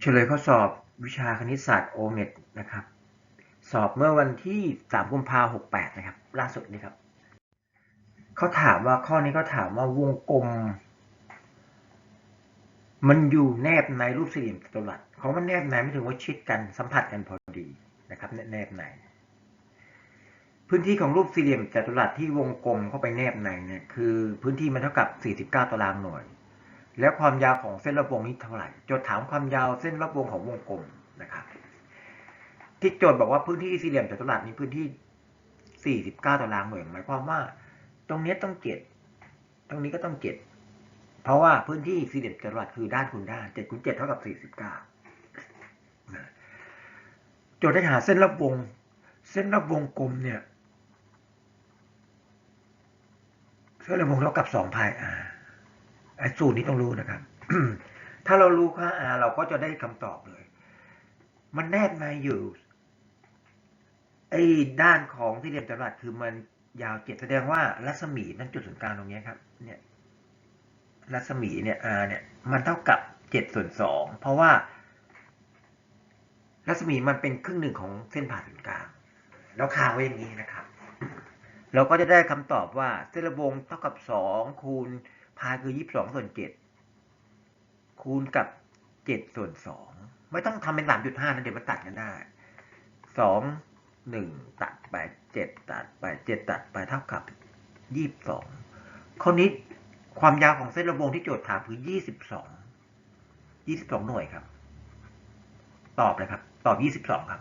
เฉลยข้อสอบวิชาคณิตศาสตร์โอเมดนะครับ สอบเมื่อวันที่ 3 กุมภาพันธ์68 นะครับ ล่าสุดนี่ครับ เขาถามว่าข้อนี้เขาถามว่าวงกลม มันอยู่แนบในรูปสี่เหลี่ยมจัตุรัสเของมันแนบในไม่ถึงว่าชิดกันสัมผัสกันพอดีนะครับแนบในพื้นที่ของรูปสี่เหลี่ยมจัตุรัสที่วงกลมเข้าไปแนบในเนี่ยคือพื้นที่มันเท่ากับ 49 ตารางหน่วย แล้วความยาวของเส้นรอบวงนี้เท่าไหร่โจทย์ถามความยาวเส้นรอบวงของวงกลมนะครับที่โจทย์บอกว่าพื้นที่สี่เหลี่ยมจัตุรัสนี้พื้นที่ 49ตารางหน่วยหมายความว่า ตรงนี้ต้องเจ็ดตรงนี้ก็ต้องเจ็ดเพราะว่าพื้นที่สี่เหลี่ยมจัตุรัสคือด้านคูณด้านเจ็ดคูณเจ็ดเท่ากับ 49 โจทย์ได้หาเส้นรอบวง เส้นรอบวงกลมเนี่ยเส้นรอบวงเท่ากับ2พาย r สูตรนี้ต้องรู้นะครับ ถ้าเรารู้ค่า r เราก็จะได้คำตอบเลย มันแนบในอยู่ไอ้ด้านของสี่เหลี่ยมจัตุรัสคือมันยาวเจ็ดแสดงว่ารัศมีนั่นจุดศูนย์กลางตรงนี้ครับ เนี่ย รัศมีเนี่ย r เนี่ย มันเท่ากับเจ็ดส่วนสองเพราะว่า รัศมีมันเป็นครึ่งหนึ่งของเส้นผ่าศูนย์กลางแล้วคาไว้อย่างนี้นะครับ เราก็จะได้คำตอบว่าเส้นระวงเท่ากับสองคูณ พายคือยี่สิบสองส่วนเจ็ดคูณกับเจ็ดส่วนสองไม่ต้องทำเป็นสามจุดห้านะเดี๋ยวมันตัดกันได้สองหนึ่งตัดไปเจ็ดตัดไปเจ็ดตัดไปเท่ากับยี่สิบสองข้อนี้ความยาวของเส้นระวงที่โจทย์ถามคือยี่สิบสองยี่สิบสองหน่วยครับ ตอบเลยครับ ตอบยี่สิบสองครับ